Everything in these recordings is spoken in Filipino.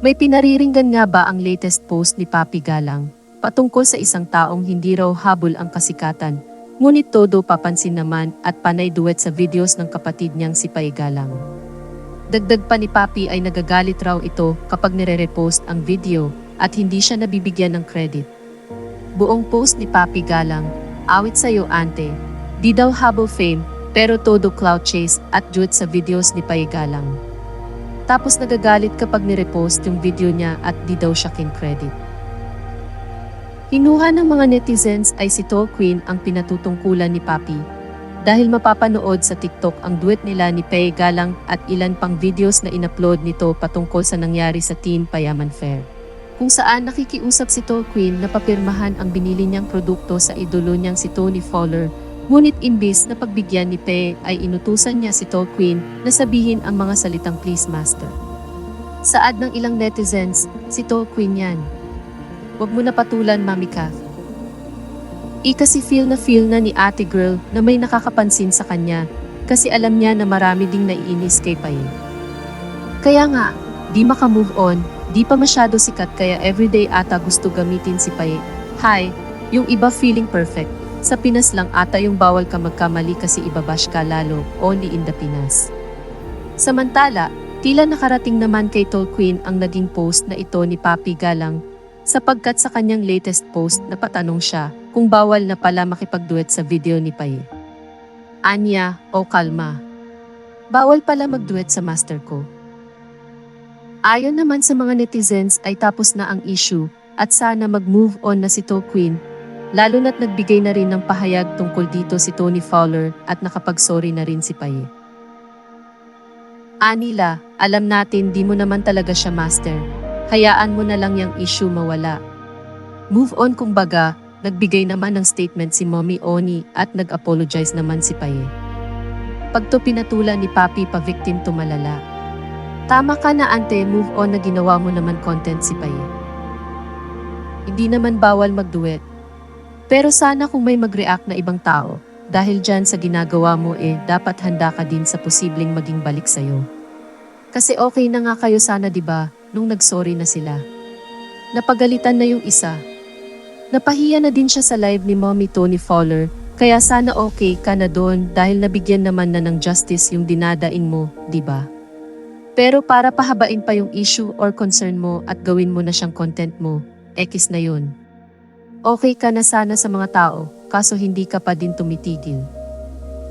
May pinariringgan nga ba ang latest post ni Papi Galang patungkol sa isang taong hindi raw habol ang kasikatan, ngunit todo papansin naman at panay duet sa videos ng kapatid niyang si Pai Galang. Dagdag pa ni Papi ay nagagalit raw ito kapag nire-repost ang video at hindi siya nabibigyan ng credit. Buong post ni Papi Galang, awit sa'yo ante, di daw habol fame pero todo cloud chase at duet sa videos ni Pai Galang. Tapos nagagalit kapag nirepost yung video niya at di daw siya kin credit. Hinuha ng mga netizens ay si Tol Queen ang pinatutungkulan ni Papi dahil mapapanood sa TikTok ang duet nila ni Pei Galang at ilan pang videos na inupload nito patungkol sa nangyari sa Teen Payaman Fair. Kung saan nakikiusap si Tol Queen na papirmahan ang binili niyang produkto sa idolo niyang si Tony Fowler Ngunit imbis na pagbigyan ni Pe ay inutusan niya si Tol Queen na sabihin ang mga salitang please master. Saad ng ilang netizens, si Tol Queen yan. Huwag mo na patulan, Mami Kath. Ikasi feel na feel na ni ate girl na may nakakapansin sa kanya kasi alam niya na marami ding naiinis kay Paye. Kaya nga, di makamove on, di pa masyado sikat kaya everyday ata gusto gamitin si Paye. Hi, yung iba feeling perfect. Sa Pinas lang ata yung bawal ka magkamali kasi ibabash ka lalo, only in the Pinas. Samantala, tila nakarating naman kay Tol Queen ang naging post na ito ni Papi Galang sapagkat sa kanyang latest post na patanong siya kung bawal na pala makipagduet sa video ni Paye. Anya, o kalma. Bawal pala magduet sa master ko. Ayon naman sa mga netizens ay tapos na ang issue at sana mag-move on na si Tol Queen Lalo na't nagbigay na rin ng pahayag tungkol dito si Tony Fowler at nakapag-sorry na rin si Paye. Anila, alam natin di mo naman talaga siya master. Hayaan mo na lang yung issue mawala. Move on kumbaga, nagbigay naman ng statement si Mommy Oni at nag-apologize naman si Paye. Pag to pinatulan ni Papi pa victim to malala. Tama ka na ante, move on na ginawa mo naman content si Paye. Hindi naman bawal magduet, pero sana kung may mag-react na ibang tao, dahil dyan sa ginagawa mo eh, dapat handa ka din sa posibleng maging balik sa'yo. Kasi okay na nga kayo sana ba nung nagsorry na sila. Napagalitan na yung isa. Napahiya na din siya sa live ni Mommy Tony Fowler, kaya sana okay ka na doon dahil nabigyan naman na ng justice yung dinadaing mo, ba? Pero para pahabain pa yung issue or concern mo at gawin mo na siyang content mo, X na yun. Okay ka na sana sa mga tao, kaso hindi ka pa din tumitigil.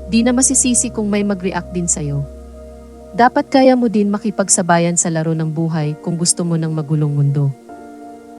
Di na masisisi kung may mag-react din sa'yo. Dapat kaya mo din makipagsabayan sa laro ng buhay kung gusto mo ng magulong mundo.